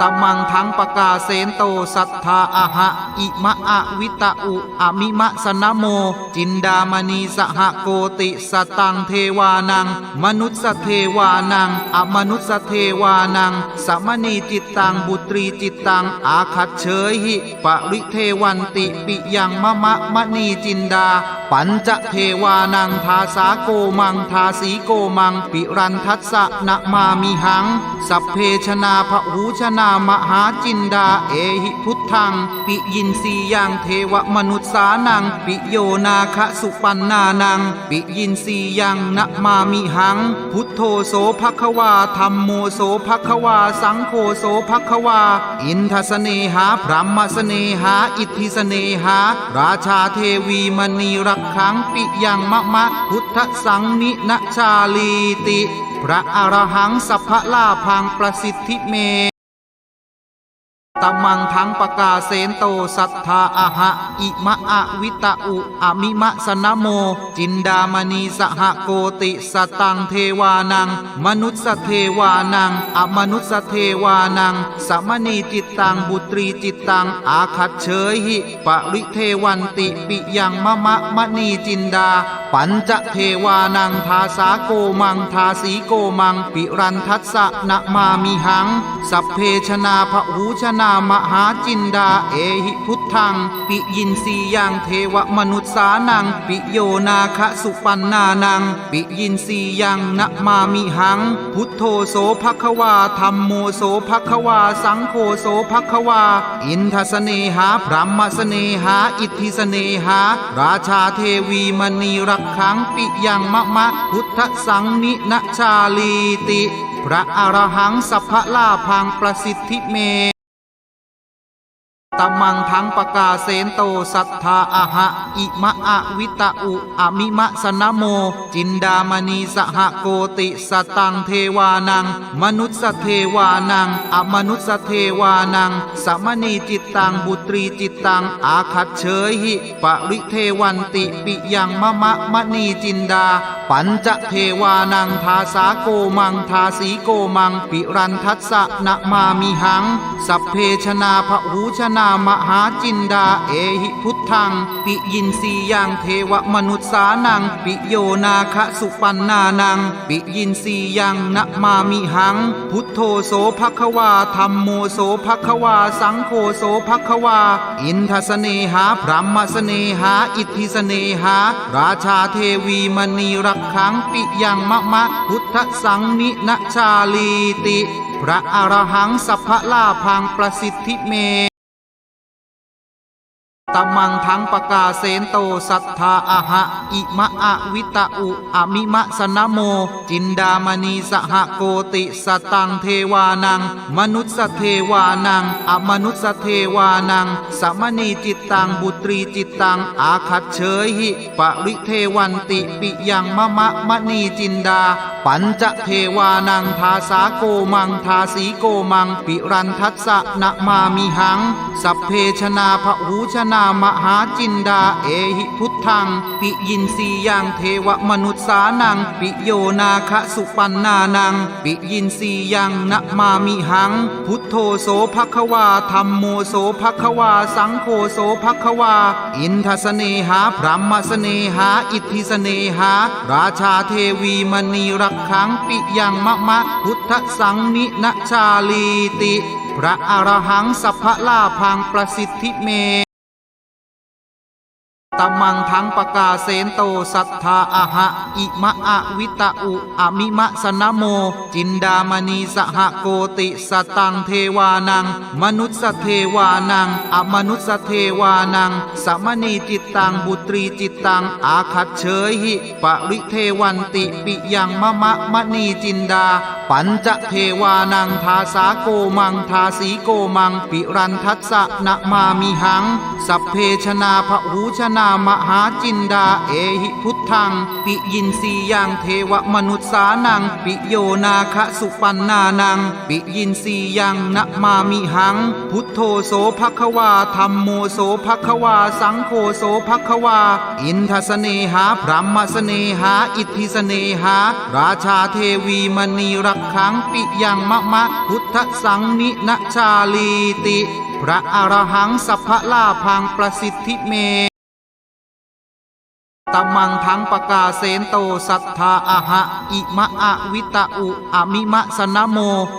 ตมังทังปกาเสนโตสัทธาอะหะอิมะอะวิตะอุอะมิมะสนโม จินดามณีสหโกติสตังเทวานัง มนุสสเทวานังอมนุสสเทวานังสมณีจิตตังบุตรีจิตตังอาคัตเฉยหิปริเทวันติปิยังมะมะมณีจินดา ปัญจเทวานังทาสาโกมังทาสีโกมัง ปิรันทัสสะนะมามิหัง สัพเพชนาพหูชนามหาจินดาเอหิพุทธัง ปิยินสียังเทวมนุษสานัง ปิโยนาคะสุปันนานัง ปิยินสียังนะมามิหัง พุทโธโสภควาธรรมโมโสภควา สังโฆโสภควา อินทสเนหาพรหมสเนหา อิทธิสเนหา ราชาเทวีมณีรักขังปิยังมะมะ พุทธสังนินะชาลีติ พระอรหังสัพพะลาพังประสิทธิเม ตมังทังปกาเสนโตสัทธาอะหะอิมะอะวิตะอุอะมิมะสนะโม จินดามณีสหโกติสตังเทวานัง มนุสสเทวานังอมนุสสเทวานังสมณีจิตตังบุตรีจิตตังอาคัตเฉยหิปริเทวันติปิยังมะมะมณีจินดา ปัญจเทวานังทาสาโกมังทาสีโกมัง ปิรันทัสสะนะมามิหัง สัพเพชนาพหูชนามหาจินดาเอหิพุทธัง ปิยินสียังเทวมนุษสานัง ปิโยนาคสุปันนานัง ปิยินสียังนะมามิหัง พุทโธโสภควาธรรมโมโสภควา สังโฆโสภควา อินทสเนหาพรหมสเนหา อิทธิสเนหา ราชาเทวีมณีรักขังปิยังมะมะ พุทธสังนินชาลีติ พระอรหังสัพพะลาพังประสิทธิเม ตมังทังปกาเสนโตสัทธาอะหะอิมะอะวิตะอุอะมิมะสนะโม จินดามณีสหโกติสตังเทวานัง มนุสสเทวานัง อมนุสสเทวานังสมณีจิตตังบุตรีจิตตังอาคัตเฉยหิปริเทวันติปิยังมะมะมณีจินดา ปัญจเทวานังทาสาโกมังทาสีโกมัง ปิรันทัสสะนะมามิหัง สัพเพชนาพหูชนามหาจินดาเอหิพุทธัง ปิยินสียังเทวมนุษสานัง ปิโยนาคะสุปันนานัง ปิยินสียังนะมามิหัง พุทโธโสภควาธรรมโมโสภควา สังโฆโสภควา อินทสเนหาพรหมสเนหา อิทธิสเนหา ราชาเทวีมณีรักขังปิยังมะมะพุทธสังนินะชาลีติ พระอรหังสัพพะลาพังประสิทธิเม ตมังทังปกาเสนโตสัทธาอะหะอิมะอะวิตะอุอะมิมะสนโม จินดามณีสหโกติสตังเทวานัง มนุสสเทวานังอมนุสสเทวานังสมณีจิตตังบุตรีจิตตังอาคัตเฉยหิปริเทวันติปิยังมะมะมณีจินดา ปัญจเทวานังทาสาโกมังทาสีโกมัง ปิรันทัสสะนะมามิหัง สัพเพชนาพหูชนามหาจินดาเอหิพุทธัง ปิยินสียังเทวมนุษสานัง ปิโยนาคะสุปันนานัง ปิยินสียังนะมามิหัง พุทโธโสภควาธรรมโมโสภควา สังโฆโสภควา อินทสเนหาพรหมสเนหา อิทธิสเนหา ราชาเทวีมณีรักขังปิยังมะมะพุทธสังนินชาลีติ พระอรหังสัพพะลาพังประสิทธิเม ตมังทังปกาเสนโตสัทธาอะหะอิมะอะวิตะอุอะมิมะสนโม จินดามณีสหโกติสตังเทวานัง มนุสสเทวานัง อมนุสสเทวานังสมณีจิตตังบุตรีจิตตังอาคัตเฉยหิปริเทวันติปิยังมะมะมณีจินดา ปัญจเทวานังทาสาโกมังทาสีโกมัง ปิรันทัสสะนะมามิหัง สัพเพชนาพหูชนาามหาจินดาเอหิพุทธัง ปิยินสียังเทวมนุษสานัง ปิโยนาคะสุปันนานัง ปิยินสียังนะมามิหัง พุทโธโสภควาธรรมโมโสภควา สังโฆโสภควา อินทสเนหาพรหมสเนหา อิทธิสเนหา ราชาเทวีมณีรักขังปิยังมะมะ พุทธสังนินชาลีติ พระอรหังสัพพะลาพังประสิทธิเม ตมังทังปกาเสนโตสัทธาอะหะอิมะอะวิตะอุอะมิมะสนโม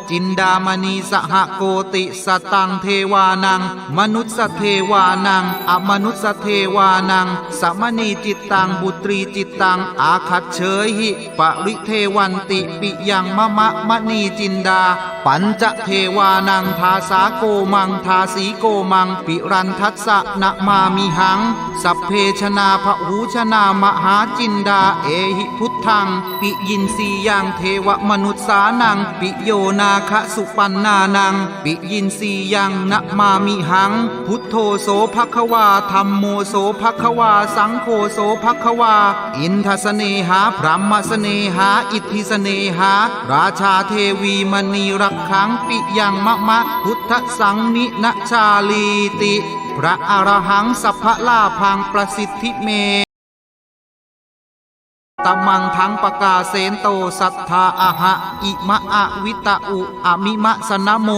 จินดามณีสหโกติสตังเทวานัง มนุสเทวานังอมนุสเทวานังสมณีจิตตังบุตรีจิตตังอาคัดเฉยหิปริเทวันติปิยังมะมะมณีจินดา ปัญจเทวานังทาสาโกมังทาสีโกมัง ปิรันทัสสะนะมามิหัง สัพเพชนาพหูชนามหาจินดาเอหิพุทธัง ปิยินสียังเทวมนุษสานัง ปิโยนาคะสุปันนานัง ปิยินสียังนะมามิหัง พุทโธโสภควาธรรมโมโสภควา สังโฆโสภควา อินทสเนหาพรหมสเนหา อิทธิสเนหา ราชาเทวีมณีรักขังปิยังมะมะพุทธสังนินชาลีติ พระอรหังสัพพะลาพังประสิทธิเม ตมังทั้งปกาเสนโตสัทธาอะหะอิมะอะวิตะอุอะมิมะสนโม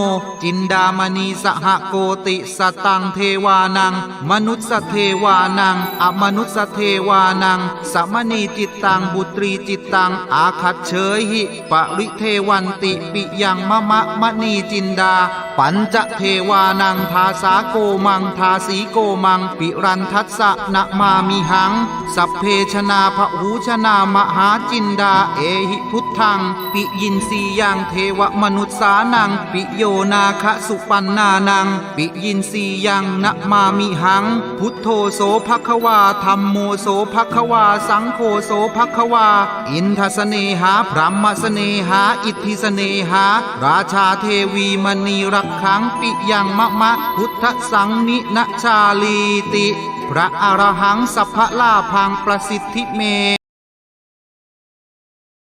จินดามณีสหโกติสตังเทวานัง มนุสเทวานังอมนุสเทวานังสมณีจิตตังบุตรีจิตตังอาคัดเฉยหิปริเทวันติปิยังมะมะมณีจินดา ปัญจเทวานังทาสาโกมังทาสีโกมัง ปิรันทัสสะนะมามิหัง สัพเพชนาพหูชนามหาจินดาเอหิพุทธัง ปิยินสียังเทวมนุษสานัง ปิโยนาคะสุปันนานัง ปิยินสียังนะมามิหัง พุทโธโสภควาธรรมโมโสภควา สังโฆโสภควา อินทสเนหาพรหมสเนหา อิทธิสเนหา ราชาเทวีมณีรักขังปิยังมะมะพุทธสังนินชาลีติ พระอรหังสัพพะลาพังประสิทธิเม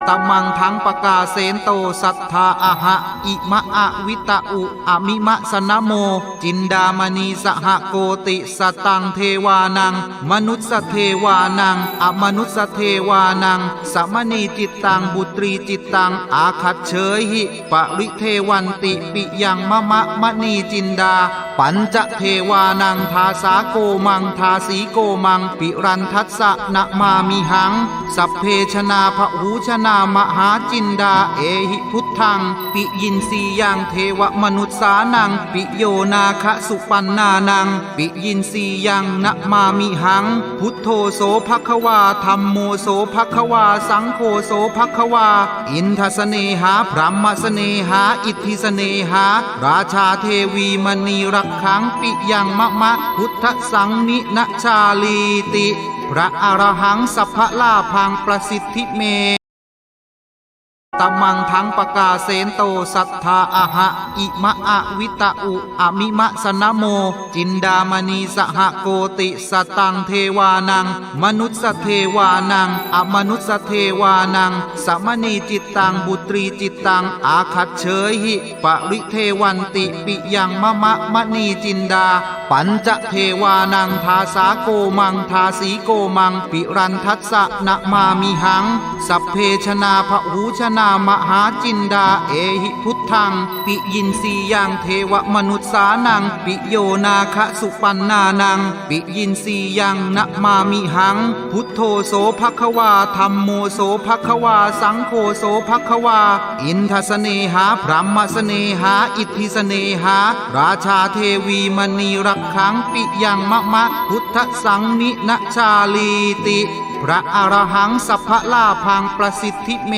ตมังทังปกาเสนโตสัทธาอะหะอิมะอะวิตะอุอะมิมะสนโม จินดามณีสหโกติสตังเทวานัง มนุสเทวานัง อมนุสเทวานังสมณีจิตตังบุตรีจิตตังอาคัดเฉยหิปริเทวันติปิยังมะมะมณีจินดา ปัญจเทวานังทาสาโกมังทาสีโกมัง ปิรันทัสสะนะมามิหัง สัพเพชนาพหูชนามหาจินดาเอหิพุทธัง ปิยินสียังเทวมนุษสานัง ปิโยนาคะสุปันนานัง ปิยินสียังนะมามิหัง พุทโธโสภควาธรรมโมโสภควา สังโฆโสภควา อินทสเนหาพรหมสเนหา อิทธิสเนหา ราชาเทวีมณีรักขังปิยังมะมะ พุทธสังนินชาลีติ พระอรหังสัพพะลาพังประสิทธิเม ตมังทังปกาเสนโตสัทธาอะหะอิมะอะวิตะอุอะมิมะสนโม จินดามณีสหโกติสตังเทวานัง มนุสเทวานัง อมนุสเทวานังสมณีจิตตังบุตรีจิตตัง อาคัดเฉยหิปริเทวันติปิยังมะมะมณีจินดาปัญจเทวานังทาสาโกมังทาสีโกมัง ปิรันทัสสะนะมามิหัง สัพเพชนาพหูชนามหาจินดาเอหิพุทธัง ปิยินสียังเทวมนุษสานัง ปิโยนาคสุปันนานัง ปิยินสียังนะมามิหัง พุทโธโสภควาธรรมโมโสภควา สังโฆโสภควา อินทสเนหาพรหมสเนหา อิทธิสเนหา ราชาเทวีมณีรักขังปิยังมะมะพุทธสังนินชาลีติ พระอรหังสัพพะลาพังประสิทธิเม